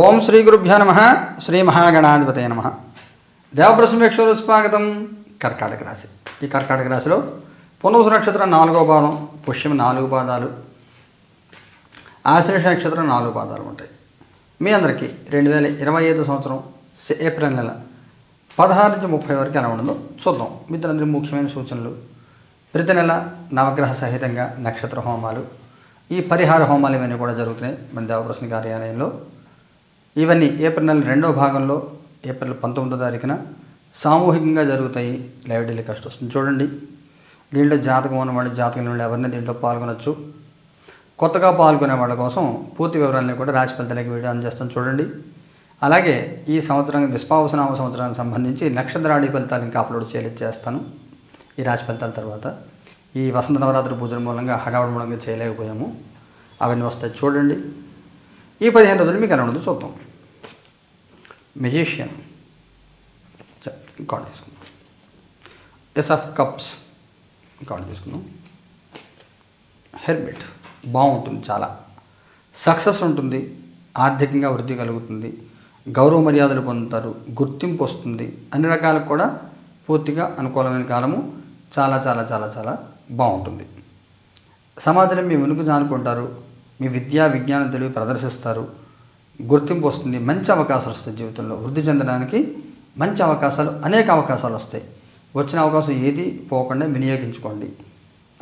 ఓం శ్రీ గురుభ్యో నమ. శ్రీ మహాగణాధిపతయ నమ. దేవప్రసమేక్షలు స్వాగతం. కర్కాటక రాశి. ఈ కర్కాటక రాశిలో పునఃసు నక్షత్రం నాలుగో పాదం పుష్యం నాలుగు పాదాలు ఆశ్లేష నక్షత్రం నాలుగు పాదాలు ఉంటాయి. మీ అందరికీ రెండు వేల ఇరవై ఐదు సంవత్సరం ఏప్రిల్ నెల పదహారు నుంచి ముప్పై వరకు ఎలా ఉండదో చూద్దాం. మిత్రులందరి ముఖ్యమైన సూచనలు. ప్రతి నెల నవగ్రహ సహితంగా నక్షత్ర హోమాలు ఈ పరిహార హోమాలు ఇవన్నీ కూడా జరుగుతున్నాయి మన దేవప్రశ్న కార్యాలయంలో. ఇవన్నీ ఏప్రిల్ నెల రెండవ భాగంలో ఏప్రిల్ పంతొమ్మిదో తారీఖున సామూహికంగా జరుగుతాయి. లైవ్ టెలికాస్ట్ వస్తుంది. చూడండి. దీంట్లో జాతకం ఉన్నవాళ్ళు జాతకం ఉన్న ఎవరిని దీంట్లో పాల్గొనొచ్చు. కొత్తగా పాల్గొనే వాళ్ళ కోసం పూర్తి వివరాలను కూడా రాశి ఫలితాలకి వీడియో అందజేస్తాను చూడండి. అలాగే ఈ సంవత్సరం విశ్వావసనామ సంవత్సరానికి సంబంధించి నక్షత్రాడి ఫలితాలు ఇంకా అప్లోడ్ చేయలేదు చేస్తాను. ఈ రాశి ఫలితాల తర్వాత. ఈ వసంత నవరాత్రి పూజల మూలంగా హడావుడి మూలంగా చేయలేకపోయాము. అవన్నీ వస్తాయి. చూడండి. ఈ పదిహేను రోజులు మీకు ఎలా ఉండదు చూద్దాం. మెజిషియన్ కార్డు తీసుకుందాం ఎస్ ఆఫ్ కప్స్ కార్డు తీసుకుందాం హెర్మిట్ బాగుంటుంది చాలా. సక్సెస్ ఉంటుంది. ఆర్థికంగా వృద్ధి కలుగుతుంది. గౌరవ మర్యాదలు పొందుతారు. గుర్తింపు వస్తుంది. అన్ని రకాలకు కూడా పూర్తిగా అనుకూలమైన కాలము. చాలా చాలా చాలా చాలా బాగుంటుంది. సమాజంలో మీ వెనుక జానుకుంటారు. మీ విద్యా విజ్ఞానం తెలివి ప్రదర్శిస్తారు. గుర్తింపు వస్తుంది మంచి అవకాశాలు వస్తాయి జీవితంలో. వృద్ధి చెందడానికి మంచి అవకాశాలు అనేక అవకాశాలు వస్తాయి. వచ్చిన అవకాశం ఏది? పోకుండా వినియోగించుకోండి.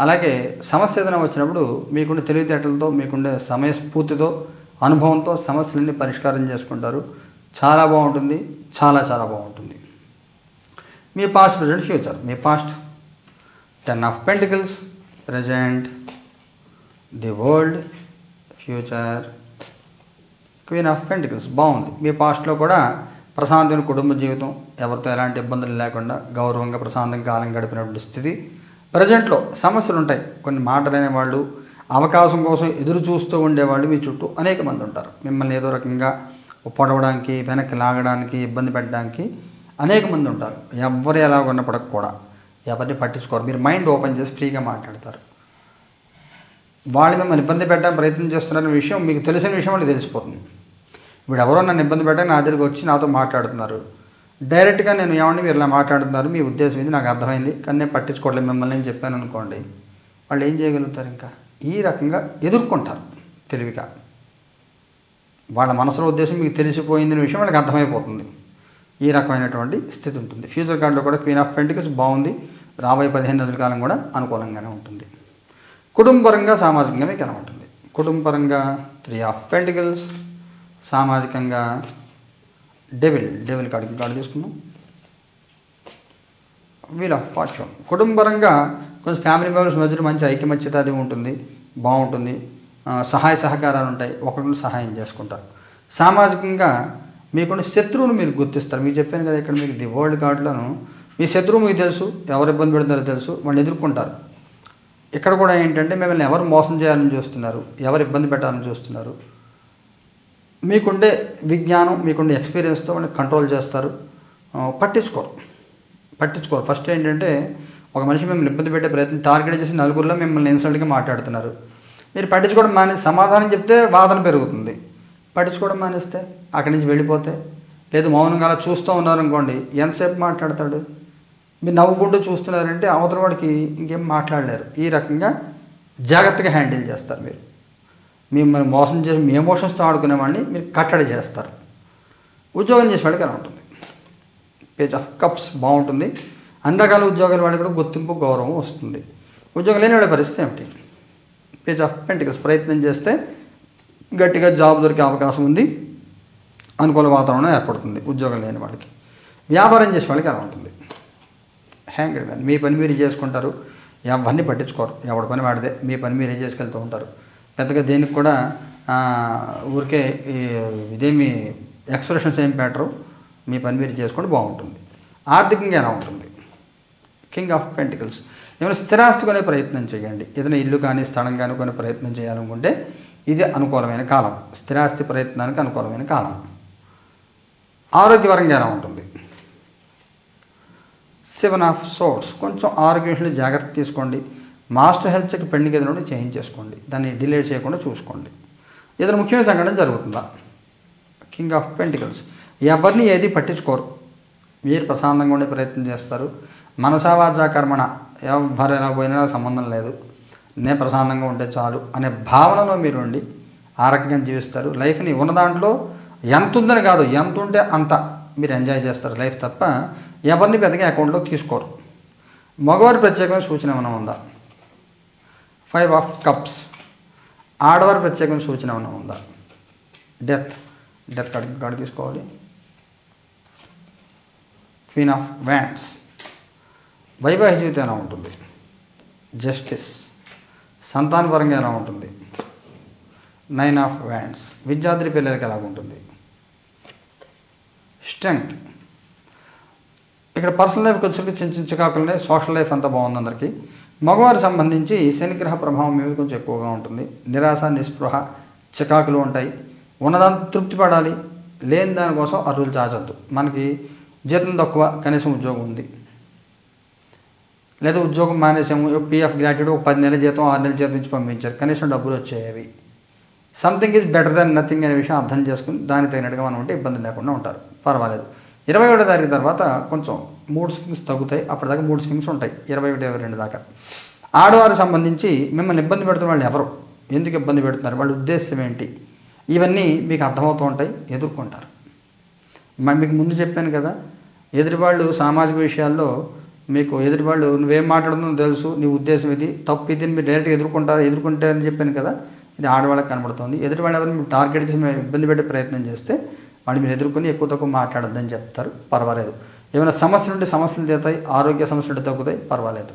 అలాగే సమస్య ఏదైనా వచ్చినప్పుడు మీకుండే తెలివితేటలతో మీకుండే సమయస్ఫూర్తితో అనుభవంతో సమస్యలన్నీ పరిష్కారం చేసుకుంటారు. చాలా బాగుంటుంది చాలా చాలా బాగుంటుంది. మీ past present future me past ten of pentacles present the world future queen of pentacles బాగుంది. మీ పాస్ట్లో కూడా ప్రశాంతమైన కుటుంబ జీవితం ఎవరితో ఎలాంటి ఇబ్బందులు లేకుండా గౌరవంగా ప్రశాంతంగా కాలం గడిపినటువంటి స్థితి. ప్రజెంట్లో సమస్యలు ఉంటాయి. కొన్ని మాటలనే వాళ్ళు అవకాశం కోసం ఎదురు చూస్తూ ఉండేవాళ్ళు మీ చుట్టూ అనేక మంది ఉంటారు. మిమ్మల్ని ఏదో రకంగా పొడవడానికి వెనక్కి లాగడానికి ఇబ్బంది పెట్టడానికి అనేక మంది ఉంటారు. ఎవరు ఎలా ఉన్నప్పటికి కూడా ఎవరిని పట్టించుకోరు. మీరు మైండ్ ఓపెన్ చేసి ఫ్రీగా మాట్లాడతారు. వాళ్ళు మిమ్మల్ని ఇబ్బంది పెట్టడానికి ప్రయత్నం చేస్తున్నారనే విషయం మీకు తెలిసిన విషయం వాళ్ళు తెలిసిపోతుంది. ఇప్పుడు ఎవరో నన్ను ఇబ్బంది పెట్టాక నా దగ్గరికి వచ్చి నాతో మాట్లాడుతున్నారు. డైరెక్ట్గా నేను ఏమండి మీరు ఇలా మాట్లాడుతున్నారు? మీ ఉద్దేశం ఇది నాకు అర్థమైంది. కానీ నేను పట్టించుకోవట్లేదు మిమ్మల్ని నేను చెప్పాను అనుకోండి. వాళ్ళు ఏం చేయగలుగుతారు ఇంకా? ఈ రకంగా ఎదుర్కొంటారు తెలివిగా. వాళ్ళ మనసులో ఉద్దేశం మీకు తెలిసిపోయిందనే విషయం వాళ్ళకి అర్థమైపోతుంది. ఈ రకమైనటువంటి స్థితి ఉంటుంది. ఫ్యూచర్ కార్డులో కూడా క్వీన్ ఆఫ్ పెంటికల్స్ బాగుంది. రాబోయే పదిహేను రోజుల కాలం కూడా అనుకూలంగానే ఉంటుంది. కుటుంబపరంగా సామాజికంగా మీకు ఎలా ఉంటుంది కుటుంబపరంగా త్రీ ఆఫ్ పెంటికల్స్ సామాజికంగా డెవిల్ డెవిల్ కాడికి కార్డు తీసుకున్నాం వీల్ ఆఫ్ ఫార్చ్యూన్ కుటుంబరంగా కొంచెం ఫ్యామిలీ మెంబర్స్ మధ్యలో మంచి ఐకమత్యత అది ఉంటుంది బాగుంటుంది సహాయ సహకారాలు ఉంటాయి ఒకరిని సహాయం చేసుకుంటారు. సామాజికంగా మీకున్న శత్రువును మీరు గుర్తిస్తారు. మీకు చెప్పాను కదా ఇక్కడ మీకు ది వరల్డ్ కార్డులను మీ శత్రువు మీకు తెలుసు ఎవరు ఇబ్బంది పెడుతున్నారో తెలుసు వాళ్ళు ఎదుర్కొంటారు. ఇక్కడ కూడా ఏంటంటే మిమ్మల్ని ఎవరు మోసం చేయాలని చూస్తున్నారు ఎవరు ఇబ్బంది పెట్టాలని చూస్తున్నారు మీకుండే విజ్ఞానం మీకుండే ఎక్స్పీరియన్స్తో వాళ్ళని కంట్రోల్ చేస్తారు. పట్టించుకోరు. పట్టించుకోరు. ఫస్ట్ ఏంటంటే ఒక మనిషి మిమ్మల్ని ఇబ్బంది పెట్టే ప్రయత్నం టార్గెట్ చేసి నలుగురిలో మిమ్మల్ని ఇన్సల్ట్గా మాట్లాడుతున్నారు. మీరు పట్టించుకోవడం మానేసి సమాధానం చెప్తే వాదన పెరుగుతుంది. పట్టించుకోవడం మానేస్తే అక్కడి నుంచి వెళ్ళిపోతే లేదు మౌనంగా అలా చూస్తూ ఉన్నారనుకోండి ఎంతసేపు మాట్లాడతాడు? మీరు నవ్వుకుంటూ చూస్తున్నారంటే అవతల వాడికి ఇంకేం మాట్లాడలేరు. ఈ రకంగా జాగ్రత్తగా హ్యాండిల్ చేస్తారు మీరు. మిమ్మల్ని మోసం చేసి మీ ఎమోషన్స్తో ఆడుకునే వాడిని మీరు కట్టడి చేస్తారు. ఉద్యోగం చేసే వాళ్ళకి అలా ఉంటుంది. పేజ్ ఆఫ్ కప్స్ బాగుంటుంది. అన్ని రకాల ఉద్యోగాల వాళ్ళకి కూడా గుర్తింపు గౌరవం వస్తుంది. ఉద్యోగం లేని వాళ్ళ పరిస్థితి ఏమిటి? పేజ్ ఆఫ్ పెంటికల్స్ ప్రయత్నం చేస్తే గట్టిగా జాబ్ దొరికే అవకాశం ఉంది. అనుకూల వాతావరణం ఏర్పడుతుంది ఉద్యోగం లేని వాళ్ళకి వ్యాపారం చేసే వాళ్ళకి అలా ఉంటుంది. హ్యాంగ్ మీ పని మీరు చేసుకుంటారు. ఎవరిని పట్టించుకోరు. ఎవడి పని వాడిదే. మీ పని మీరే చేసుకెళ్తూ ఉంటారు. పెద్దగా దేనికి కూడా ఊరికే ఈ ఇదేమి ఎక్స్ప్రెషన్స్ ఏం పెట్టరు మీ పని మీరు చేసుకుంటే బాగుంటుంది. ఆర్థికంగా ఎలా ఉంటుంది? King of pentacles. ఏమైనా స్థిరాస్తి కొనే ప్రయత్నం చేయండి. ఏదైనా ఇల్లు కానీ స్థలం కానీ కొనే ప్రయత్నం చేయాలనుకుంటే ఇది అనుకూలమైన కాలం. స్థిరాస్తి ప్రయత్నానికి అనుకూలమైన కాలం. ఆరోగ్యపరంగా ఎలా ఉంటుంది? Seven of swords. కొంచెం ఆరోగ్య విషయంలో జాగ్రత్త తీసుకోండి. మాస్టర్ హెల్త్ చెక్ పెండింగ్ ఏదైనా ఉంటే దాన్ని డిలే చేయకుండా చూసుకోండి. ఏదైనా ముఖ్యమైన సంఘటన జరుగుతుందా? King of pentacles. ఎవరిని ఏది పట్టించుకోరు? మీరు ప్రశాంతంగా ఉండే ప్రయత్నం చేస్తారు. మనసావాచా కర్మణ. ఎవరు ఎలా పోయినా సంబంధం లేదు. నేను ప్రశాంతంగా ఉంటే చాలు అనే భావనలో మీరు ఉండి ఆ రకంగా జీవిస్తారు. లైఫ్ని ఉన్న దాంట్లో ఎంత ఉందని కాదు ఎంత ఉంటే అంత మీరు ఎంజాయ్ చేస్తారు లైఫ్ తప్ప ఎవరిని పెద్దగా అకౌంట్లో తీసుకోరు. మగవారి ప్రత్యేకమైన సూచన ఏమైనా ఉందా? ఫైవ్ ఆఫ్ కప్స్ ఆడవారి ప్రత్యేకమైన సూచన ఏమైనా ఉందా? డెత్ డెత్ కార్డు కార్డు తీసుకోవాలి. క్వీన్ ఆఫ్ వ్యాండ్స్ వైవాహిక జీవితం ఎలా ఉంటుంది? జస్టిస్ సంతానపరంగా ఎలా ఉంటుంది? నైన్ ఆఫ్ వ్యాండ్స్ విద్యార్థి పిల్లలకి ఎలా ఉంటుంది? స్ట్రెంగ్త్ ఇక్కడ పర్సనల్ లైఫ్కి వచ్చేసరికి చిన్న చిన్న చికాకులనే సోషల్ లైఫ్ అంతా బాగుంది అందరికీ. మగవారికి సంబంధించి శనిగ్రహ ప్రభావం మీద కొంచెం ఎక్కువగా ఉంటుంది. నిరాశ నిస్పృహ చికాకులు ఉంటాయి. ఉన్నదాన్ని తృప్తి పడాలి లేని దానికోసం అరువులు చాచద్దు. మనకి జీతం తక్కువ కనీసం ఉద్యోగం ఉంది. లేదా ఉద్యోగం మానేసాము పీఎఫ్ గ్రాడ్యుయేట్ ఒక పది నెలల జీతం ఆరు నెలల జీతం నుంచి పంపించారు. కనీసం డబ్బులు వచ్చేవి. Something is better than nothing అనే విషయం అర్థం చేసుకుని దానికి తగినట్టుగా మనం ఉంటే ఇబ్బంది లేకుండా ఉంటారు. పర్వాలేదు. ఇరవై ఒకటో తారీఖు తర్వాత కొంచెం మూడు స్వింగ్స్ తగ్గుతాయి అప్పటిదాకా మూడు స్వింగ్స్ ఉంటాయి ఇరవై ఒకటి ఇరవై రెండు దాకా. ఆడవారికి సంబంధించి మిమ్మల్ని ఇబ్బంది పెడుతున్న వాళ్ళు ఎవరు? ఎందుకు ఇబ్బంది పెడుతున్నారు? వాళ్ళ ఉద్దేశం ఏంటి? ఇవన్నీ మీకు అర్థమవుతూ ఉంటాయి ఎదుర్కొంటారు. మీకు ముందు చెప్పాను కదా ఎదుటివాళ్ళు సామాజిక విషయాల్లో మీకు ఎదుటివాళ్ళు నువ్వేం మాట్లాడుతుందో తెలుసు నీ ఉద్దేశం ఇది తప్పు ఇది మీరు డైరెక్ట్గా ఎదుర్కొంటారు ఎదుర్కొంటారని చెప్పాను కదా ఇది ఆడవాళ్ళకి కనబడుతుంది. ఎదుటివాళ్ళు ఎవరిని మీరు టార్గెట్ చేసి ఇబ్బంది పెట్టే ప్రయత్నం చేస్తే వాళ్ళు మీరు ఎదుర్కొని ఎక్కువ తక్కువ మాట్లాడద్దని చెప్తారు పర్వాలేదు. ఏమైనా సమస్యలు ఉంటే సమస్యలు తీరుతాయి ఆరోగ్య సమస్యలు తగ్గుతాయి పర్వాలేదు.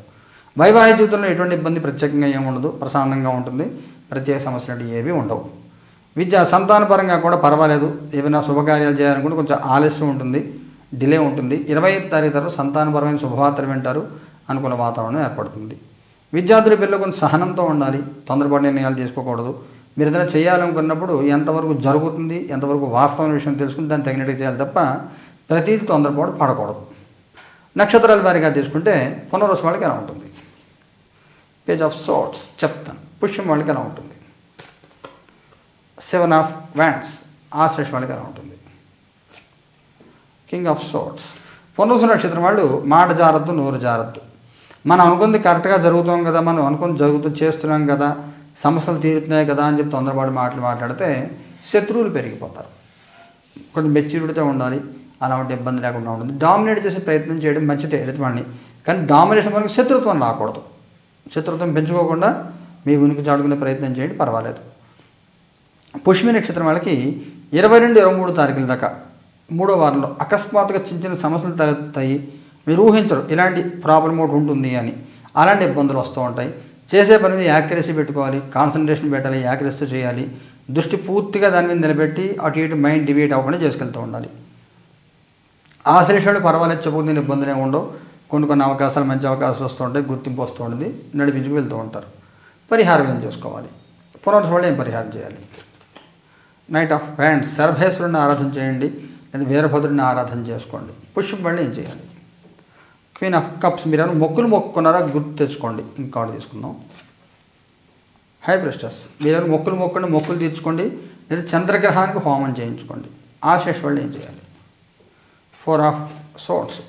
వైవాహిక జీవితంలో ఎటువంటి ఇబ్బంది ప్రత్యేకంగా ఏమి ఉండదు ప్రశాంతంగా ఉంటుంది ప్రత్యేక సమస్యలు అంటే ఏవి ఉండవు. విద్య సంతానపరంగా కూడా పర్వాలేదు ఏమైనా శుభకార్యాలు చేయాలనుకుంటే కొంచెం ఆలస్యం ఉంటుంది డిలే ఉంటుంది. ఇరవై ఐదు తారీఖు తర్వాత సంతానపరమైన శుభవార్తలు వింటారు అనుకూల వాతావరణం ఏర్పడుతుంది. విద్యార్థుల పిల్లలు కొంచెం సహనంతో ఉండాలి తొందరపాటు నిర్ణయాలు తీసుకోకూడదు. మీరు ఏదైనా చేయాలనుకున్నప్పుడు ఎంతవరకు జరుగుతుంది ఎంతవరకు వాస్తవమైన విషయం తెలుసుకుని దాన్ని తగినట్టుగా చేయాలి తప్ప ప్రతిదీ తొందరపాటు పడకూడదు. నక్షత్రాల వారిగా తీసుకుంటే పునర్వసు వాళ్ళకి ఎలా ఉంటుంది? పేజ్ ఆఫ్ సోట్స్ చెప్తాను. పుష్యం వాళ్ళకి ఎలా ఉంటుంది? సెవెన్ ఆఫ్ వ్యాండ్స్ ఆశ్లేష వాళ్ళకి ఎలా ఉంటుంది? కింగ్ ఆఫ్ సోట్స్ పునరుసు నక్షత్రం వాళ్ళు మాట జారద్దు నోరు జారద్దు. మనం అనుకుంది కరెక్ట్గా జరుగుతాం కదా మనం అనుకుని జరుగుతూ చేస్తున్నాం కదా సమస్యలు తీరుతున్నాయి కదా అని చెప్పి తొందరపాటు మాటలు మాట్లాడితే శత్రువులు పెరిగిపోతారు. కొంచెం మెచ్యూరిటీతో ఉండాలి. అలాంటి ఇబ్బంది లేకుండా ఉంటుంది. డామినేట్ చేసే ప్రయత్నం చేయడం మంచిదే ఎదుటివాడిని. కానీ డామినేషన్ వరకు శత్రుత్వం రాకూడదు. శత్రుత్వం పెంచుకోకుండా మీ ఉనికి చాడుకునే ప్రయత్నం చేయండి పర్వాలేదు. పుష్మి నక్షత్రం వాళ్ళకి ఇరవై రెండు ఇరవై మూడు తారీఖుల దాకా మూడో వారంలో అకస్మాత్తుగా చిన్న చిన్న సమస్యలు తలెత్తాయి. మీరు ఊహించరు ఇలాంటి ప్రాబ్లం ఒకటి ఉంటుంది అని. అలాంటి ఇబ్బందులు వస్తూ ఉంటాయి. చేసే పని మీద యాక్యురసీ పెట్టుకోవాలి కాన్సన్ట్రేషన్ పెట్టాలి యాక్యురసీతో చేయాలి. దృష్టి పూర్తిగా దాని మీద నిలబెట్టి అటు ఇటు మైండ్ డివేట్ అవ్వకుండా చేసుకెళ్తూ ఉండాలి. ఆశ్లేషాలు పర్వాలేదు చెప్పుకునే ఇబ్బందినే ఉండవు కొన్ని కొన్ని అవకాశాలు మంచి అవకాశాలు వస్తుంటాయి గుర్తింపు వస్తూ ఉంటుంది నడిపించుకు వెళ్తూ ఉంటారు. పరిహారం ఏం చేసుకోవాలి? పునరుద్ధరణ ఏం పరిహారం చేయాలి? నైట్ ఆఫ్ హ్యాండ్స్ సర్భేశ్వరుని ఆరాధన చేయండి లేదా వీరభద్రుడిని ఆరాధన చేసుకోండి. పుష్పం వల్ల ఏం చేయాలి? క్వీన్ ఆఫ్ కప్స్ మీరు ఏమైనా మొక్కులు మొక్కుకున్నారా? గుర్తు తెచ్చుకోండి. ఇంకా తీసుకుందాం. హై బ్రెస్టర్స్ మీరు ఏమైనా మొక్కులు మొక్కండి మొక్కులు తీర్చుకోండి లేదా చంద్రగ్రహానికి హోమం చేయించుకోండి. ఆశేష్ వాళ్ళు ఏం చేయాలి? ఫోర్ ఆఫ్ సోట్స్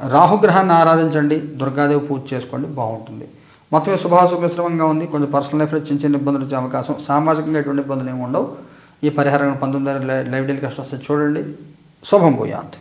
రాహుగ్రహాన్ని ఆరాధించండి దుర్గాదేవి పూజ చేసుకోండి బాగుంటుంది. మొత్తం శుభాశుభ మిశ్రమంగా ఉంది. కొంచెం పర్సనల్ లైఫ్లో చిన్న చిన్న ఇబ్బందులు వచ్చే అవకాశం. సామాజికంగా ఎటువంటి ఇబ్బందులు ఏమి ఉండవు. ఈ పరిహారం పంతొమ్మిది లైవ్ డెలికాస్ట్ వస్తే చూడండి. శుభం పోయాంతి